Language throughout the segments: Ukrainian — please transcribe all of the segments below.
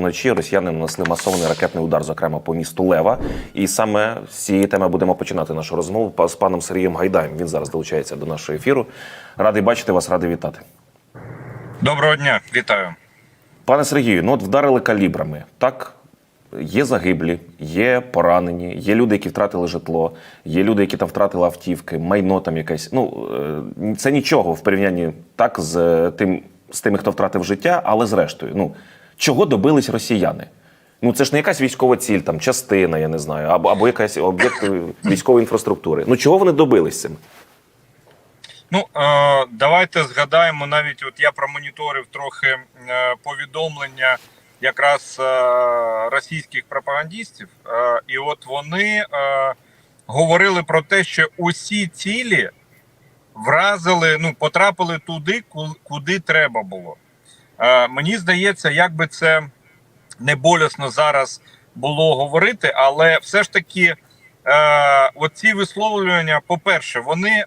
вночі росіяни нанесли масований ракетний удар, зокрема по місту Лева. І саме з цієї теми будемо починати нашу розмову з паном Сергієм Гайдаєм. Він зараз долучається до нашого ефіру. Радий бачити вас, радий вітати. Доброго дня, вітаю. Пане Сергію, ну от вдарили калібрами. Так, є загиблі, є поранені, є люди, які втратили житло, є люди, які там втратили автівки, майно там якесь. Ну е, це нічого в порівнянні так з е, тим, з тими, хто втратив життя, але зрештою, ну чого добились росіяни? Ну це ж не якась військова ціль, там частина, я не знаю, або або якась об'єкт військової інфраструктури. Ну чого вони добились цим? Ну е, давайте згадаємо навіть. От я промоніторив трохи е, повідомлення якраз е, російських пропагандистів, е, і от вони говорили про те, що усі цілі вразили, ну потрапили туди, куди треба було. Е, мені здається, як би це не болісно зараз було говорити, але все ж таки, е, оці висловлювання, по-перше, вони е,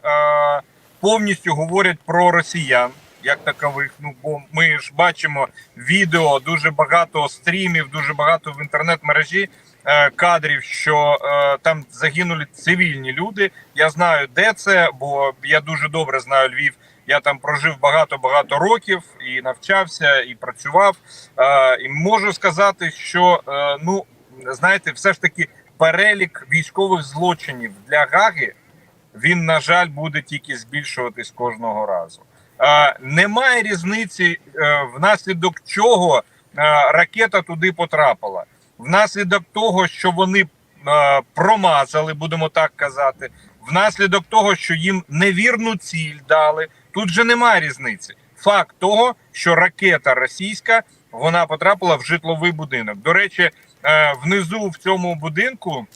повністю говорять про росіян як такових. Ну бо ми ж бачимо відео, дуже багато стрімів, дуже багато в інтернет-мережі кадрів, що е, там загинули цивільні люди. Я знаю, де це, бо я дуже добре знаю Львів. Я там прожив багато-багато років і навчався, і працював. Е, і можу сказати, що е, ну знаєте, все ж таки перелік військових злочинів для Гаги він, на жаль, буде тільки збільшуватись кожного разу. Е, немає різниці, внаслідок чого ракета туди потрапила. Внаслідок того, що вони промазали, будемо так казати, внаслідок того, що їм невірну ціль дали. Тут же немає різниці. Факт того, що ракета російська вона потрапила в житловий будинок. До речі, е, внизу в цьому будинку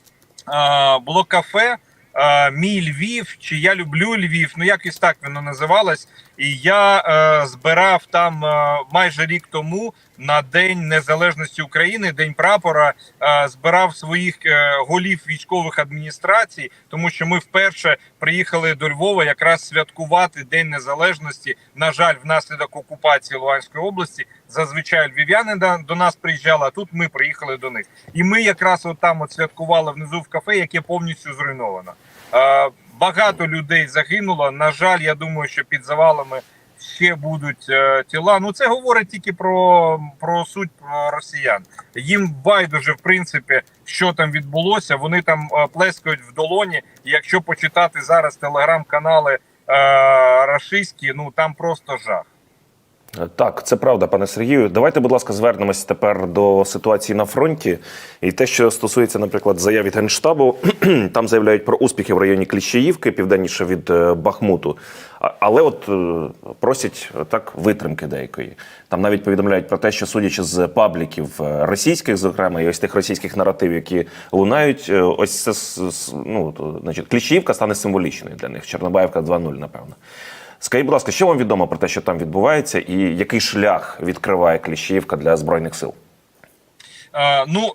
е, було кафе. е, Мій Львів, чи я люблю Львів, ну якось так воно називалось. І я е, збирав там е, майже рік тому на День Незалежності України, День прапора, е, збирав своїх е, голів військових адміністрацій, тому що ми вперше приїхали до Львова якраз святкувати День Незалежності. На жаль, внаслідок окупації Луганської області зазвичай львів'яни до, нас приїжджали, а тут ми приїхали до них. І ми якраз от там от святкували внизу в кафе, яке повністю зруйновано. Е, Багато людей загинуло. На жаль, я думаю, що під завалами ще будуть е, тіла. Ну це говорить тільки про, про суть про росіян. Їм байдуже, в принципі, що там відбулося. Вони там е, плескають в долоні. Якщо почитати зараз телеграм-канали е, рашистські, ну там просто жах. Так, це правда, пане Сергію. Давайте, будь ласка, звернемось тепер до ситуації на фронті. І те, що стосується, наприклад, заяв від Генштабу, там заявляють про успіхи в районі Кліщеївки, південніше від е, Бахмуту. Але от е, просять е, так витримки деякої. Там навіть повідомляють про те, що судячи з пабліків е, російських, зокрема, і ось тих російських наративів, які лунають, е, ось це ну, значить, Кліщеївка стане символічною для них. Чорнобаївка 2.0, напевно. Скажіть, будь ласка, що вам відомо про те, що там відбувається, і який шлях відкриває Кліщіївка для збройних сил? Е, Ну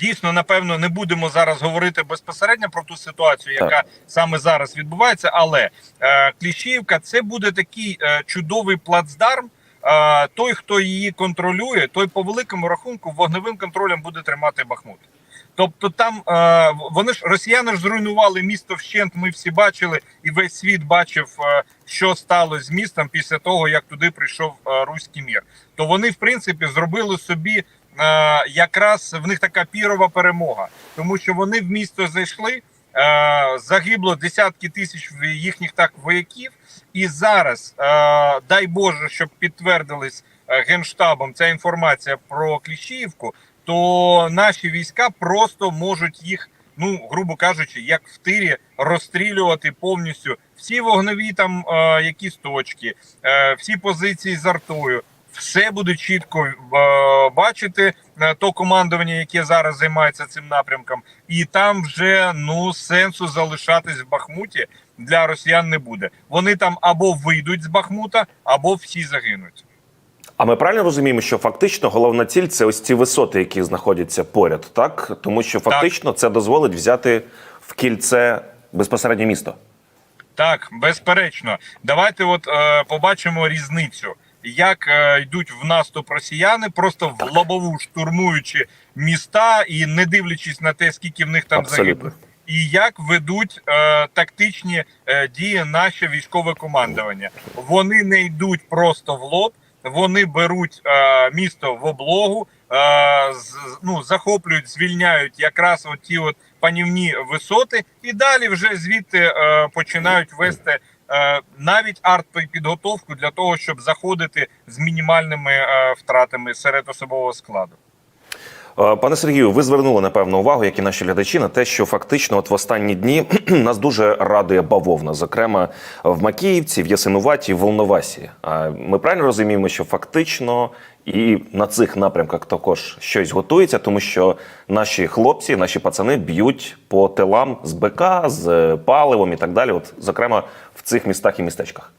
дійсно, напевно, не будемо зараз говорити безпосередньо про ту ситуацію, яка Так. саме зараз відбувається. Але е, Кліщіївка це буде такий е, чудовий плацдарм. Той, хто її контролює, той по великому рахунку вогневим контролем буде тримати Бахмут. Тобто там вони ж росіяни ж зруйнували місто вщент. Ми всі бачили, і весь світ бачив, що сталося з містом після того, як туди прийшов е, руський мір. То вони, в принципі, зробили собі е, якраз в них така пірова перемога, тому що вони в місто зайшли. е, Загибло десятки тисяч їхніх так вояків, і зараз дай Боже, щоб підтвердились генштабом ця інформація про Кліщіївку, то наші війська просто можуть їх, ну грубо кажучи, як в тирі розстрілювати повністю всі вогневі там е, якісь точки, е, всі позиції з артою. Все буде чітко е, бачити е, то командування, яке зараз займається цим напрямком, і там вже ну сенсу залишатись в Бахмуті для росіян не буде. Вони там або вийдуть з Бахмута, або всі загинуть. А ми правильно розуміємо, що фактично головна ціль це ось ці висоти, які знаходяться поряд, так? Тому що фактично це дозволить взяти в кільце безпосередньо місто. Так, безперечно. Давайте от е, побачимо різницю. як е, йдуть в наступ росіяни, просто в лобову штурмуючи міста і не дивлячись на те, скільки в них там загиблих. І як ведуть е, тактичні е, дії наше військове командування? Вони не йдуть просто в лоб, вони беруть е, місто в облогу, е, ну, захоплюють, звільняють якраз от ті от панівні висоти, і далі вже звідти е, починають вести навіть артпідготовку для того, щоб заходити з мінімальними втратами серед особового складу. Е, Пане Сергію, ви звернули напевно увагу, як і наші глядачі, на те, що фактично, от в останні дні нас дуже радує бавовна, зокрема в Макіївці, в Ясинуваті, в Волновасі. А ми правильно розуміємо, що фактично і на цих напрямках також щось готується, тому що наші хлопці, наші пацани б'ють по тилам з БК, з паливом і так далі. От, зокрема, в цих містах і містечках.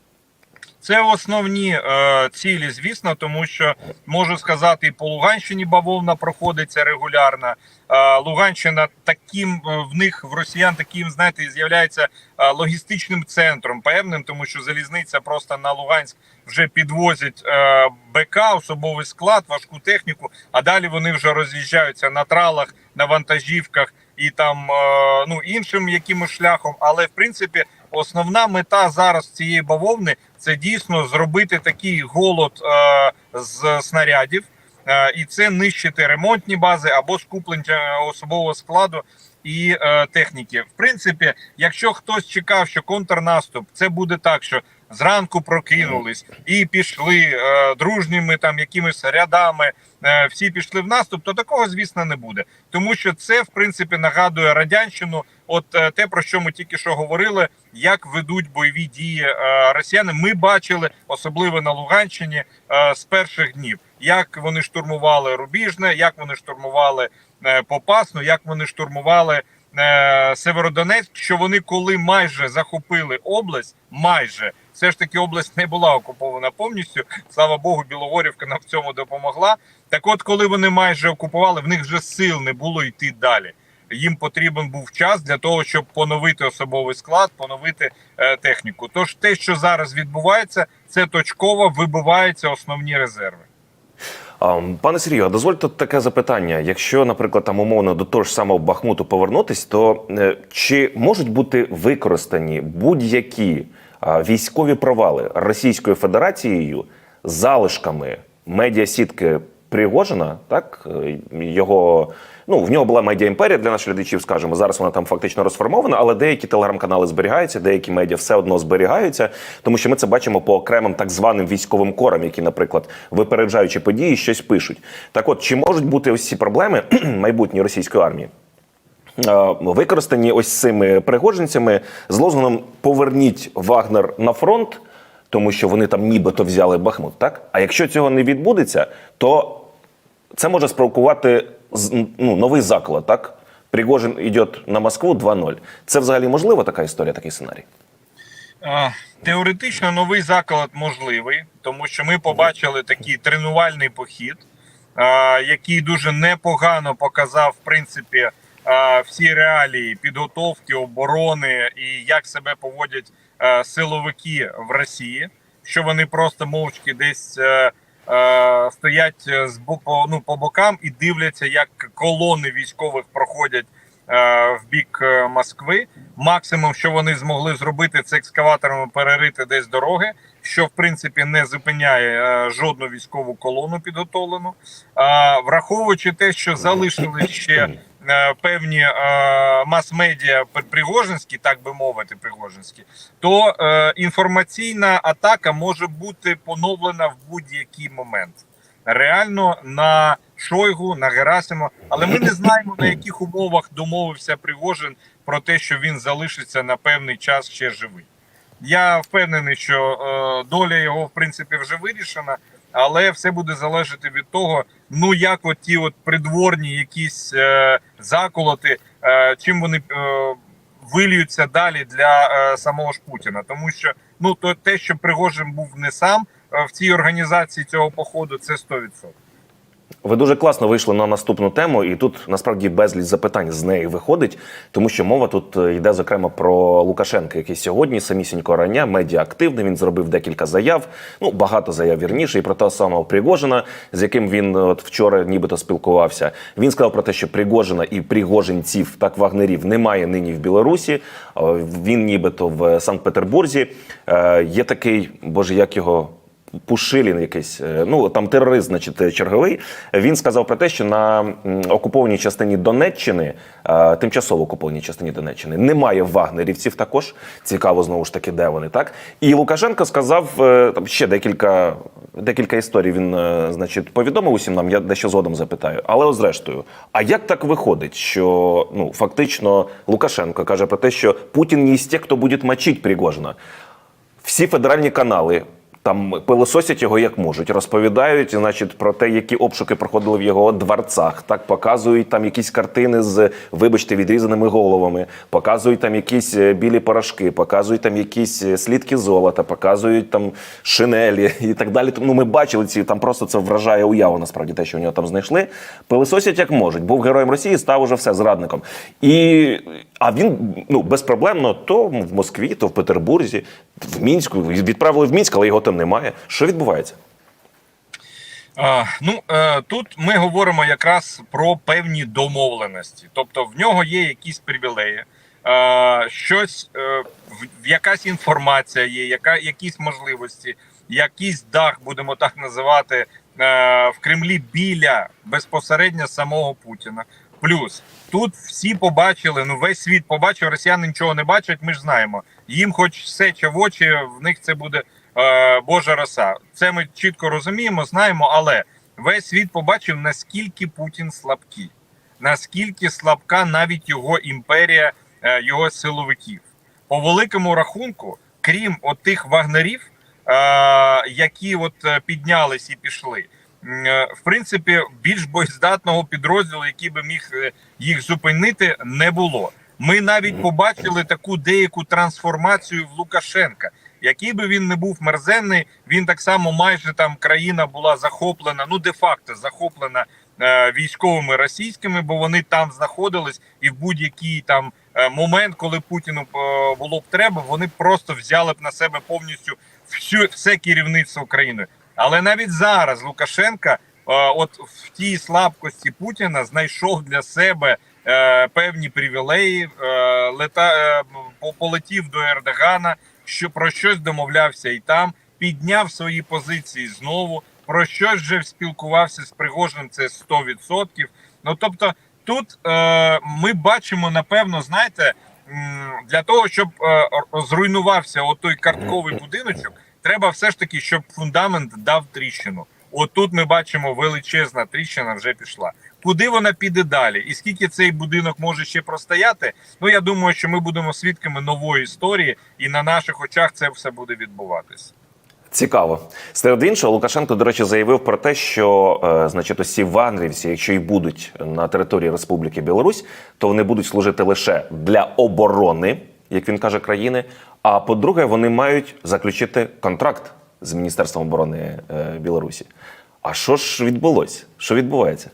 Це основні е, цілі, звісно, тому що можу сказати, і по Луганщині бавовна проходиться регулярно. Е, Луганщина таким е, в них в росіян таким, знаєте, з'являється е, логістичним центром певним, тому що залізниця просто на Луганськ вже підвозять е, БК, особовий склад, важку техніку. А далі вони вже роз'їжджаються на тралах, на вантажівках і там е, ну іншим якимось шляхом. Але в принципі, основна мета зараз цієї бавовни це дійсно зробити такий голод е, з снарядів, е, і це нищити ремонтні бази або скуплення особового складу і е, техніки. В принципі, якщо хтось чекав, що контрнаступ, це буде так, що зранку прокинулись і пішли е, дружніми там якимись рядами. е, Всі пішли в наступ, то такого, звісно, не буде, тому що це в принципі нагадує радянщину. От е, те, про що ми тільки що говорили, як ведуть бойові дії е, росіяни. Ми бачили, особливо на Луганщині, е, з перших днів, як вони штурмували Рубіжне, як вони штурмували е, Попасну, як вони штурмували е, Северодонецьк. Що вони, коли майже захопили область, майже все ж таки область не була окупована повністю. Слава Богу, Білогорівка нам в цьому допомогла. Так, от, коли вони майже окупували, в них вже сил не було йти далі. Їм потрібен був час для того, щоб поновити особовий склад, поновити е, техніку. Тож те, що зараз відбувається, це точково вибиваються основні резерви. Пане Сергію, дозвольте таке запитання. Якщо, наприклад, там умовно до того ж самого Бахмуту повернутись, то е, чи можуть бути використані будь-які військові провали Російською Федерацією залишками медіасітки Пригожина, так е, його ну в нього була медіа імперія для наших глядачів, скажімо. Зараз вона там фактично розформована, але деякі телеграм-канали зберігаються, деякі медіа все одно зберігаються, тому що ми це бачимо по окремим так званим військовим корам, які, наприклад, випереджаючи події, щось пишуть. Так, от чи можуть бути ось ці проблеми майбутньої російської армії? Е, Використані ось цими пригожинцями з лозунгом Поверніть Вагнер на фронт, тому що вони там нібито взяли Бахмут. Так а якщо цього не відбудеться, то це може спровокувати ну, новий заклад. Так Пригожин йде на Москву 2-0. Це взагалі можлива така історія, такий сценарій. Теоретично новий заклад можливий, тому що ми побачили такий тренувальний похід, який дуже непогано показав в принципі всі реалії підготовки оборони і як себе поводять е, силовики в Росії, що вони просто мовчки десь е, е, стоять з бо- по, ну, по бокам і дивляться, як колони військових проходять е, в бік е, Москви. Максимум, що вони змогли зробити, це екскаваторами перерити десь дороги, що в принципі не зупиняє е, жодну військову колону підготовлену. Враховуючи те, що залишили ще е, певні е, мас-медіа при- пригожинські, так би мовити, пригожинські, то е, інформаційна атака може бути поновлена в будь-який момент. Реально на Шойгу, на Герасимо, але ми не знаємо на яких умовах домовився Пригожин про те, що він залишиться на певний час ще живий. Я впевнений, що е, доля його в принципі вже вирішена, але все буде залежати від того, ну як от ті от придворні якісь е, заколоти, е, чим вони е, виліються далі для е, самого ж Путіна. Тому що ну то те, що Пригожин був не сам е, в цій організації цього походу, це 100%. Ви дуже класно вийшли на наступну тему, і тут насправді безліч запитань з неї виходить, тому що мова тут е, йде зокрема про Лукашенка, який сьогодні самісінько рання, медіа-активний. Він зробив декілька заяв. Ну багато заяв вірніше, і про того самого Пригожина, з яким він е, от вчора нібито спілкувався. Він сказав про те, що Пригожина і пригожинців, так вагнерів, немає нині в Білорусі. Е, Він нібито в Санкт-Петербурзі. Є такий, боже, як його. Пушилін якийсь, е, ну там терорист, значить, черговий. Він сказав про те, що на окупованій частині Донеччини, е, тимчасово окупованій частині Донеччини, немає вагнерівців. Також цікаво знову ж таки, де вони так. І Лукашенко сказав е, там ще декілька. Декілька історій він, е, значить, повідомив усім нам. Я дещо згодом запитаю. Але от зрештою, а як так виходить, що ну фактично Лукашенко каже про те, що Путін не із тих, хто буде мочити Пригожина. Всі федеральні канали там пилососять його як можуть, розповідають, значить, про те, які обшуки проходили в його дворцах. Так показують там якісь картини з, вибачте, відрізаними головами, показують там якісь е, білі порошки, показують там якісь е, слідки золота, показують там шинелі і так далі. Ну, ми бачили ці там просто це вражає уяву. Насправді те, що в нього там знайшли. Пилососять як можуть. Був героєм Росії, став уже все зрадником. І а він ну безпроблемно то в Москві, то в Петербурзі, в Мінську відправили в Мінськ, але його там немає. Що відбувається? А, ну е, тут ми говоримо якраз про певні домовленості. Тобто в нього є якісь привілеї, е, щось, е, якась інформація є, яка, якісь можливості, якийсь дах, будемо так називати, е, в Кремлі біля безпосередньо самого Путіна. Плюс тут всі побачили, ну весь світ побачив, росіяни нічого не бачать. Ми ж знаємо. Їм, хоч сече в очі, в них це буде Божа роса. Це ми чітко розуміємо, знаємо, але весь світ побачив, наскільки Путін слабкий, наскільки слабка навіть його імперія, е, його силовиків. По великому рахунку, крім от тих вагнерів, е, які от е, піднялись і пішли. е, В принципі, більш боєздатного підрозділу, який би міг е, їх зупинити, не було. Ми навіть побачили таку деяку трансформацію в Лукашенка. Який би він не був мерзенний, він так само майже там країна була захоплена, ну де-факто захоплена е, військовими російськими, бо вони там знаходились, і в будь-який там е, момент, коли Путіну е, було б треба, вони просто взяли б на себе повністю всю все керівництво країни. Але навіть зараз Лукашенка, е, от в тій слабкості Путіна, знайшов для себе е, певні привілеї, лета полетів до Ердогана, що про щось домовлявся і там, підняв свої позиції знову. Про щось вже спілкувався з Пригожиним, це 100%. Ну тобто, тут е, ми бачимо, напевно, знаєте, для того, щоб е, зруйнувався отой картковий будиночок, треба все ж таки, щоб фундамент дав тріщину. От тут ми бачимо величезна тріщина вже пішла. Куди вона піде далі? І скільки цей будинок може ще простояти? Ну я думаю, що ми будемо свідками нової історії, і на наших очах це все буде відбуватись. Цікаво. Серед іншого, Лукашенко, до речі, заявив про те, що е, значить, усі вагнерівці, якщо й будуть на території Республіки Білорусь, то вони будуть служити лише для оборони, як він каже, країни. А по-друге, вони мають заключити контракт з Міністерством оборони е, Білорусі. А що ж відбулося? Що відбувається?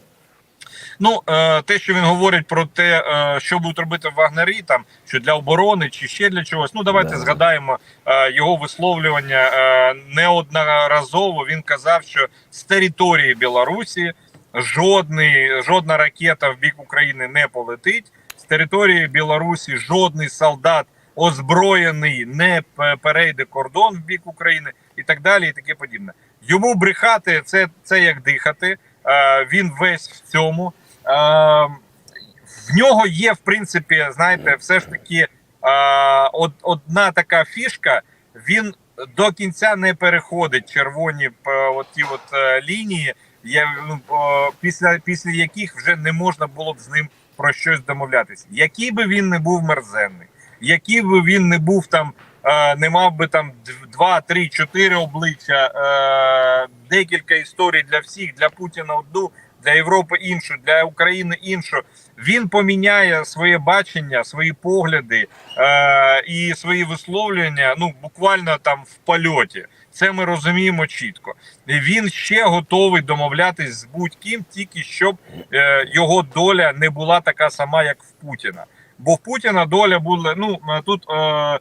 Ну, е, те, що він говорить про те, е, що будуть робити вагнері, там що для оборони чи ще для чогось. Ну давайте Да. згадаємо е, його висловлювання неодноразово. Він казав, що з території Білорусі жодний, жодна ракета в бік України не полетить. З території Білорусі жодний солдат озброєний не перейде кордон в бік України і так далі, і таке подібне. Йому брехати це, це як дихати. Він весь в цьому. Е, в нього є, в принципі, знаєте, все ж таки е, од, одна така фішка. Він до кінця не переходить червоні п- от ті от е, лінії, я, ну, після, після яких вже не можна було б з ним про щось домовлятися. Який би він не був мерзенний, який би він не був там, е, не мав би там два, три, чотири обличчя, е, декілька історій для всіх, для Путіна одну. Для Європи іншу, для України іншу. Він поміняє своє бачення, свої погляди е, і свої висловлювання. Ну буквально там в польоті. Це ми розуміємо чітко. Він ще готовий домовлятись з будь-ким, тільки щоб е, його доля не була така сама, як в Путіна. Бо в Путіна доля була. Ну е, тут е,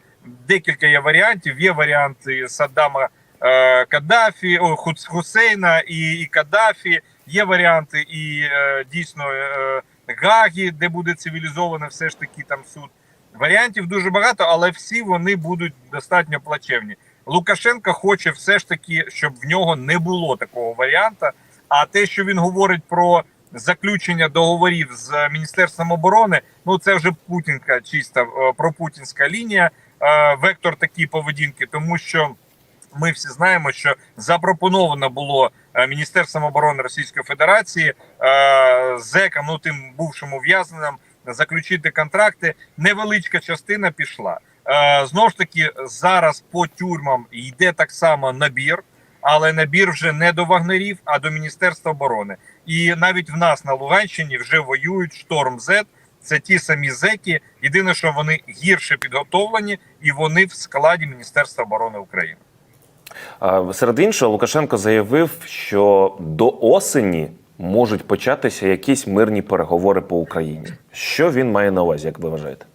декілька є варіантів. Є варіанти Саддама е, Каддафі, о, Хусейна і, і Каддафі. Є варіанти і е, дійсно е, Гагі, де буде цивілізовано все ж таки там суд. Варіантів дуже багато, але всі вони будуть достатньо плачевні. Лукашенко хоче все ж таки, щоб в нього не було такого варіанта. А те, що він говорить про заключення договорів з міністерством оборони, ну це вже путінка, чиста е, пропутінська лінія, вектор такої поведінки, тому що. Ми всі знаємо, що запропоновано було Міністерством оборони Російської Федерації е, зекам, ну тим бувшим ув'язненим, заключити контракти. Невеличка частина пішла. Е, Знову ж таки, зараз по тюрмам йде так само набір, але набір вже не до вагнерів, а до Міністерства оборони. І навіть в нас на Луганщині вже воюють шторм З. Це ті самі зеки. Єдине, що вони гірше підготовлені, і вони в складі Міністерства оборони України. Серед іншого, Лукашенко заявив, що до осені можуть початися якісь мирні переговори по Україні. Що він має на увазі, як ви вважаєте?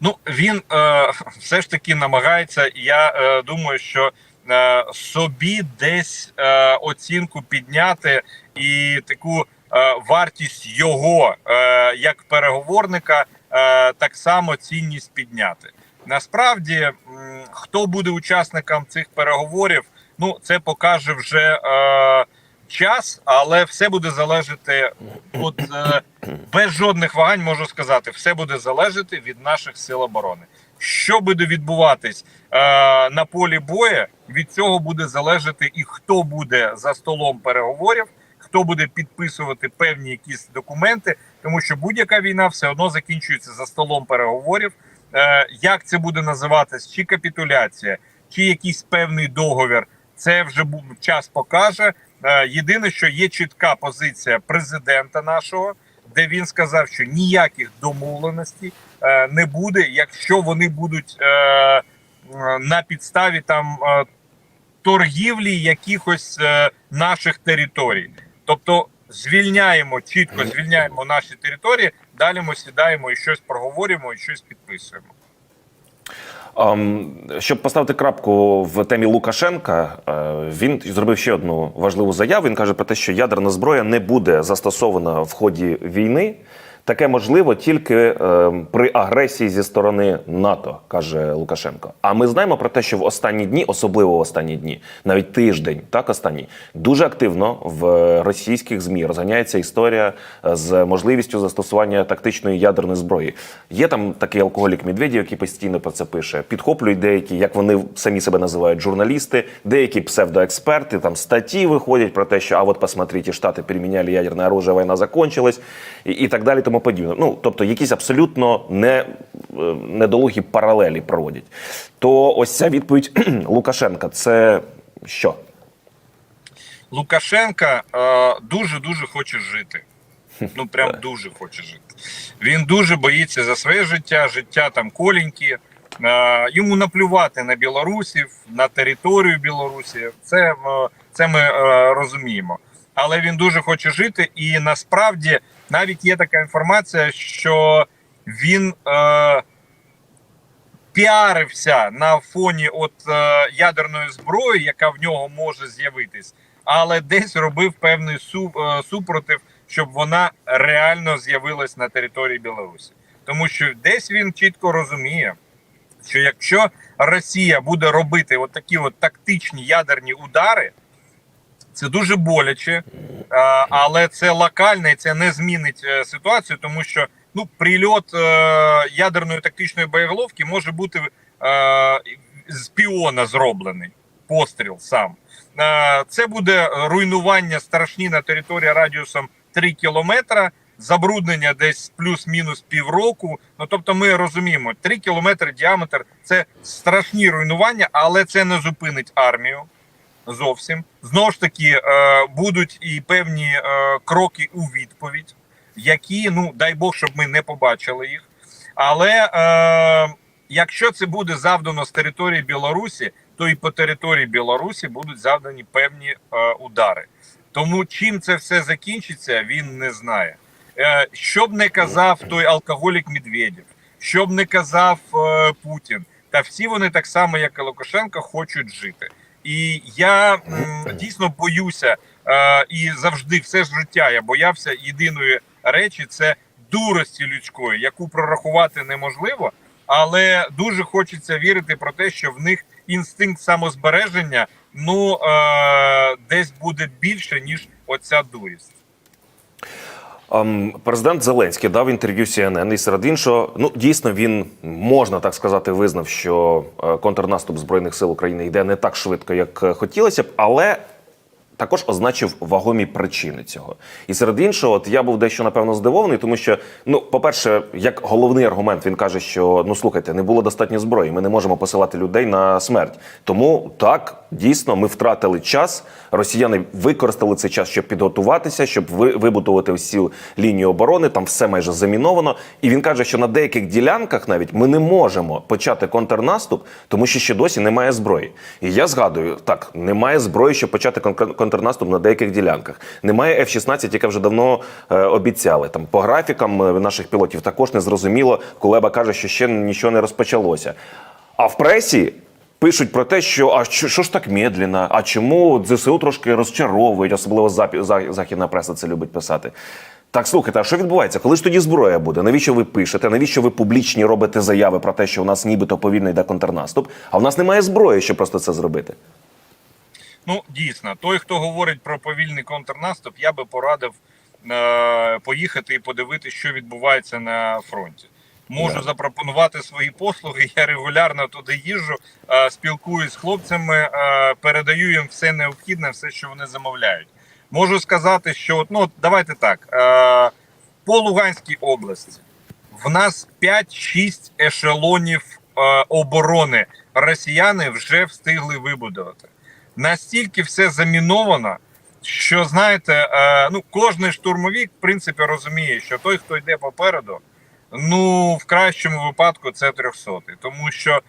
Ну він е, все ж таки намагається. Я е, думаю, що е, собі десь е, оцінку підняти і таку е, вартість його е, як переговорника, е, так само цінність підняти. Насправді, хто буде учасником цих переговорів, ну це покаже вже е, час, але все буде залежати от е, без жодних вагань можу сказати, все буде залежати від наших сил оборони. Що буде відбуватись е, на полі бою, від цього буде залежати і хто буде за столом переговорів, хто буде підписувати певні якісь документи, тому що будь-яка війна все одно закінчується за столом переговорів. Е, як це буде називатись, чи капітуляція, чи якийсь певний договір, це вже час покаже. Е, Єдине, що є чітка позиція президента нашого, де він сказав, що ніяких домовленостей е, не буде, якщо вони будуть на підставі там торгівлі якихось наших територій. Тобто звільняємо чітко, звільняємо наші території. Далі ми сідаємо і щось проговорюємо, і щось підписуємо. Ам, Щоб поставити крапку в темі Лукашенка, е, він зробив ще одну важливу заяву. Він каже про те, що ядерна зброя не буде застосована в ході війни. Таке можливо тільки е, при агресії зі сторони НАТО, каже Лукашенко. А ми знаємо про те, що в останні дні, особливо в останні дні, навіть тиждень, так останній, дуже активно в російських змі розганяється історія е, з можливістю застосування тактичної ядерної зброї. Є там такий алкоголік Медведєв, який постійно про це пише. Підхоплюють деякі, як вони самі себе називають, журналісти, деякі псевдоексперти, там статті виходять про те, що а от посмотрите, Штати переміняли ядерне оружие, війна закончилась, і, і так далі, тому подібне. Ну тобто, якісь абсолютно не, е, недолугі паралелі проводять. То ось ця відповідь Лукашенка це що? Лукашенка е, дуже дуже хоче жити. Ну прям дуже хоче жити. Він дуже боїться за своє життя, життя там коленькі. Е, йому наплювати на білорусів, на територію Білорусі. Це, е, це ми е, розуміємо. Але він дуже хоче жити, і насправді навіть є така інформація, що він е, піарився на фоні от е, ядерної зброї, яка в нього може з'явитись, але десь робив певний су, е, супротив, щоб вона реально з'явилась на території Білорусі. Тому що десь він чітко розуміє, що якщо Росія буде робити от такі от тактичні ядерні удари, це дуже боляче, але це локально і це не змінить е, ситуацію, тому що ну прильот е, ядерної тактичної боєголовки може бути е, з піона зроблений постріл сам. Це буде руйнування страшні на території радіусом 3 кілометра, забруднення десь плюс-мінус півроку. Ну тобто, ми розуміємо, 3 кілометри діаметр це страшні руйнування, але це не зупинить армію. Зовсім. Знову ж таки, е, будуть і певні е, кроки у відповідь, які, ну дай Бог, щоб ми не побачили їх. Але е, якщо це буде завдано з території Білорусі, то і по території Білорусі будуть завдані певні удари. Тому чим це все закінчиться, він не знає. Що б не казав той алкоголік Медведєв, що б не казав Путін, та всі вони так само, як і Лукашенко, хочуть жити. І я дійсно боюся, е, і завжди все ж життя я боявся єдиної речі це дурості людської, яку прорахувати неможливо, але дуже хочеться вірити про те, що в них інстинкт самозбереження ну е, десь буде більше ніж оця дурість. Президент Зеленський дав інтерв'ю CNN і серед іншого, ну дійсно він можна так сказати, визнав, що е, контрнаступ збройних сил України йде не так швидко, як е, хотілося б, але також означив вагомі причини цього. І серед іншого, от я був дещо напевно здивований, тому що, ну, по-перше, як головний аргумент, він каже, що ну слухайте, не було достатньо зброї, ми не можемо посилати людей на смерть. Тому так дійсно ми втратили час. Росіяни використали цей час, щоб підготуватися, щоб ви- вибудувати всю лінію оборони. Там все майже заміновано. І він каже, що на деяких ділянках навіть ми не можемо почати контрнаступ, тому що ще досі немає зброї. І я згадую, так немає зброї, щоб почати кон- контрнаступ на деяких ділянках. Немає F-16, яке вже давно е, обіцяли. Там по графікам е, наших пілотів також не зрозуміло. Кулеба каже, що ще нічого не розпочалося. А в пресі пишуть про те, що а що, що ж так медленно, а чому ЗСУ трошки розчаровують, особливо запі- за- західна преса це любить писати. Так, слухайте, а що відбувається? Коли ж тоді зброя буде? Навіщо ви пишете? Навіщо ви публічні робите заяви про те, що у нас нібито повільно йде контрнаступ, а в нас немає зброї, щоб просто це зробити? Ну дійсно, той, хто говорить про повільний контрнаступ, я би порадив е, поїхати і подивитися, що відбувається на фронті. Можу Да. запропонувати свої послуги. Я регулярно туди їжджу, е, спілкуюсь з хлопцями, е, передаю їм все необхідне, все, що вони замовляють. Можу сказати, що ну давайте так. Е, по Луганській області в нас 5-6 ешелонів е, оборони росіяни вже встигли вибудувати. Настільки все заміновано, що знаєте, е, ну кожний штурмовик, в принципі, розуміє, що той, хто йде попереду, ну в кращому випадку це 300 тому що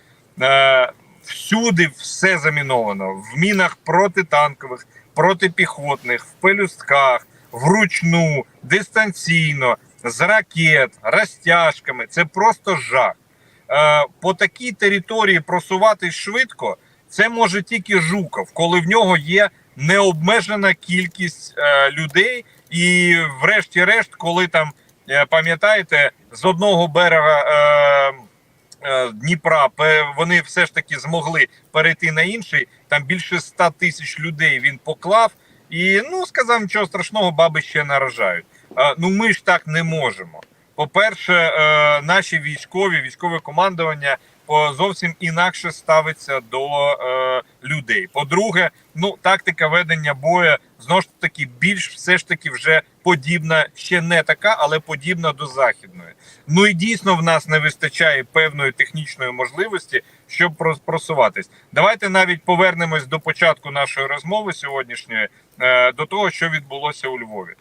е, всюди все заміновано в мінах протитанкових, протипіхотних, в пелюстках, вручну, дистанційно, з ракет, розтяжками. Це просто жах. Е, по такій території просуватись швидко, це може тільки Жуков, коли в нього є необмежена кількість е, людей, і врешті-решт, коли там е, пам'ятаєте, з одного берега е, е, Дніпра вони все ж таки змогли перейти на інший. Там більше 100 тисяч людей він поклав. І ну сказав, нічого страшного, баби ще наражають. Е, ну ми ж так не можемо. По-перше, е, наші військові, військове командування по зовсім інакше ставиться до е, людей. По-друге, ну тактика ведення бою знову ж таки більш все ж таки вже подібна, ще не така, але подібна до західної. Ну і дійсно в нас не вистачає певної технічної можливості, щоб просуватись. Давайте навіть повернемось до початку нашої розмови сьогоднішньої, е, до того, що відбулося у Львові.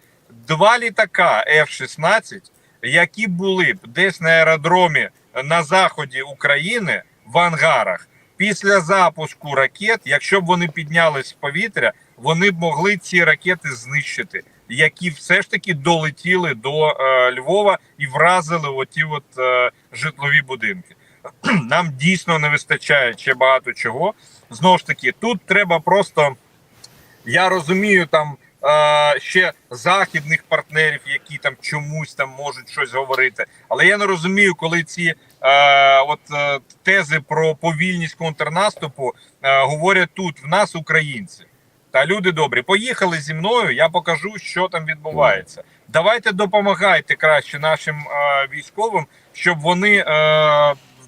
Два літака F-16, які були б десь на аеродромі на заході України в ангарах. Після запуску ракет, якщо б вони піднялись в повітря, вони б могли ці ракети знищити, які все ж таки долетіли до е, Львова і вразили оті от е, житлові будинки. Нам дійсно не вистачає ще багато чого. Знову ж таки, тут треба просто я розумію там ще західних партнерів, які там чомусь там можуть щось говорити. Але я не розумію, коли ці от е, тези про повільність контрнаступу е, говорять тут в нас, українці. Та люди добрі, поїхали зі мною. Я покажу, що там відбувається. Давайте допомагайте краще нашим е, військовим, щоб вони е,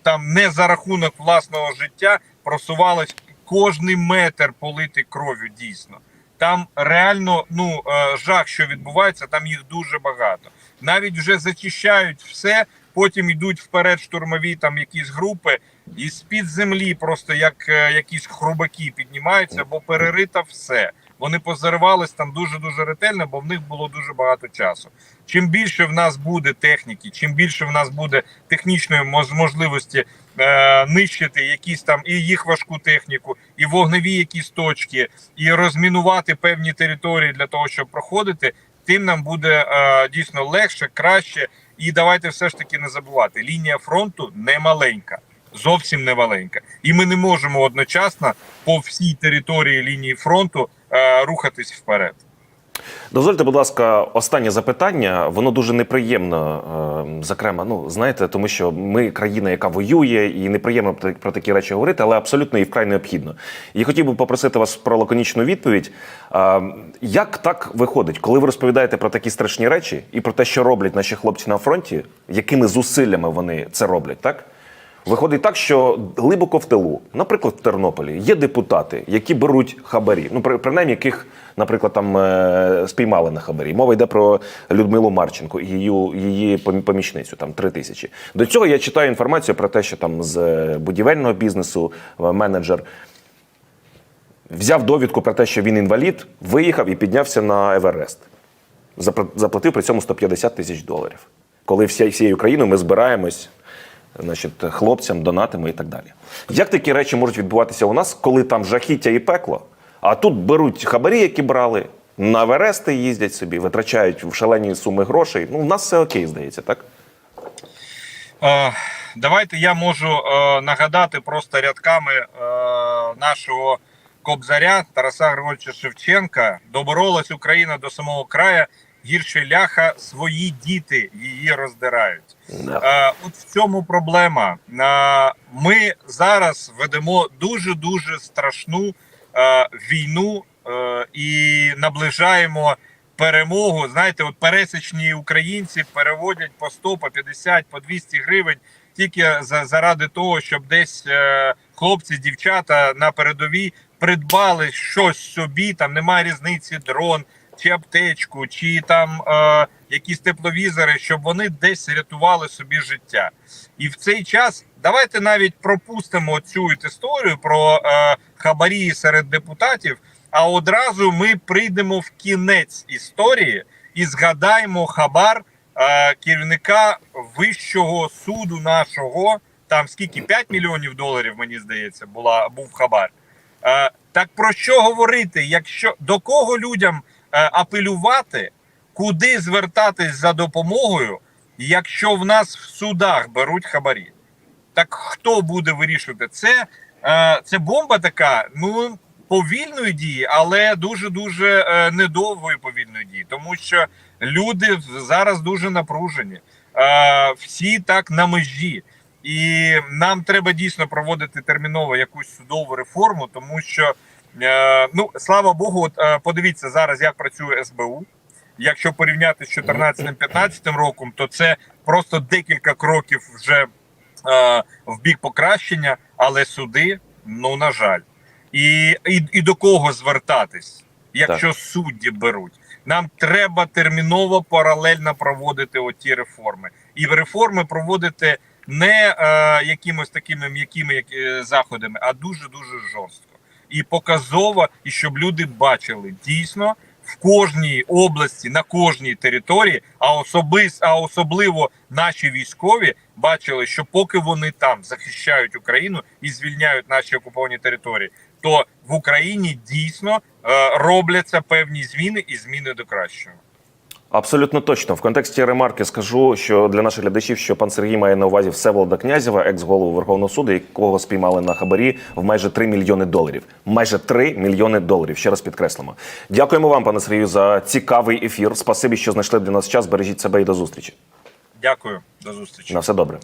там не за рахунок власного життя просувались кожний метр полити кров'ю. Дійсно, там реально ну е, жах, що відбувається. Там їх дуже багато. Навіть вже зачищають все. потім йдуть вперед штурмові там якісь групи, і з-під землі просто як е, якісь хрубаки піднімаються, бо перерита все. Вони позаривались там дуже дуже ретельно, бо в них було дуже багато часу. Чим більше в нас буде техніки, чим більше в нас буде технічної можливості е, нищити якісь там і їх важку техніку, і вогневі якісь точки, і розмінувати певні території для того, щоб проходити, тим нам буде е, дійсно легше, краще. І давайте все ж таки не забувати: лінія фронту не маленька, зовсім не маленька, і ми не можемо одночасно по всій території лінії фронту е, рухатись вперед. Дозвольте, будь ласка, останнє запитання. Воно дуже неприємно, е, зокрема, ну знаєте, тому що ми країна, яка воює, і неприємно про- такі речі говорити, але абсолютно і вкрай необхідно. І хотів би попросити вас про лаконічну відповідь. Е, Як так виходить, коли ви розповідаєте про такі страшні речі і про те, що роблять наші хлопці на фронті, якими зусиллями вони це роблять, так? Виходить так, що глибоко в тилу, наприклад, в Тернополі, є депутати, які беруть хабарі. Ну, при- принаймні, яких, наприклад, там е, спіймали на хабарі. Мова йде про Людмилу Марченко і її, її помічницю, там три тисячі. До цього я читаю інформацію про те, що там з е, будівельного бізнесу е, менеджер взяв довідку про те, що він інвалід, виїхав і піднявся на Еверест. Заплатив при цьому 150 тисяч доларів. Коли всією країною ми збираємось, значить, хлопцям, донатимо і так далі. Як такі речі можуть відбуватися у нас, коли там жахіття і пекло, а тут беруть хабарі, які брали, на Еверести їздять собі, витрачають в шалені суми грошей. Ну, у нас все окей, здається, так? Е, Давайте я можу е, нагадати просто рядками е, нашого кобзаря Тараса Григорьовича Шевченка. Доборолась Україна до самого краю, гірше ляха свої діти її роздирають. Да. Е, от в цьому проблема. Е, ми зараз ведемо дуже дуже страшну війну е, і наближаємо перемогу. Знаєте, от пересічні українці переводять по 100, по 50, по 200 гривень тільки за, заради того, щоб десь е, хлопці, дівчата на передовій придбали щось собі. Там немає різниці, дрон чи аптечку, чи там е, якісь тепловізори, щоб вони десь рятували собі життя. І в цей час давайте навіть пропустимо цю історію про е, хабарі серед депутатів. А одразу ми прийдемо в кінець історії і згадаємо хабар е, керівника вищого суду нашого. Там скільки 5 мільйонів доларів, мені здається, була був хабар. Е, так про що говорити? Якщо до кого людям е, апелювати, куди звертатись за допомогою, якщо в нас в судах беруть хабарі? Так хто буде вирішувати це? Е, це бомба така, ну повільної дії, але дуже дуже недовгої повільної дії, тому що люди зараз дуже напружені, е, всі так на межі. І нам треба дійсно проводити терміново якусь судову реформу, тому що е, ну слава Богу, от подивіться зараз, як працює СБУ. Якщо порівняти з 14-15 роком, то це просто декілька кроків вже в бік покращення, але суди, ну на жаль, і, і, і до кого звертатись, якщо судді беруть. Нам треба терміново паралельно проводити оті реформи, і реформи проводити не е, якимось такими м'якими як, е, заходами, а дуже дуже жорстко. І показово, і щоб люди бачили дійсно кожній області, на кожній території, а особис, а особливо наші військові бачили, що поки вони там захищають Україну і звільняють наші окуповані території, то в Україні дійсно е, робляться певні зміни і зміни до кращого. Абсолютно точно. В контексті ремарки скажу, що для наших глядачів, що пан Сергій має на увазі Всеволода Князєва, екс-голову Верховного суду, якого спіймали на хабарі в майже 3 мільйони доларів. Майже 3 мільйони доларів. Ще раз підкреслимо. Дякуємо вам, пане Сергію, за цікавий ефір. Спасибі, що знайшли для нас час. Бережіть себе і до зустрічі. Дякую, до зустрічі. На все добре.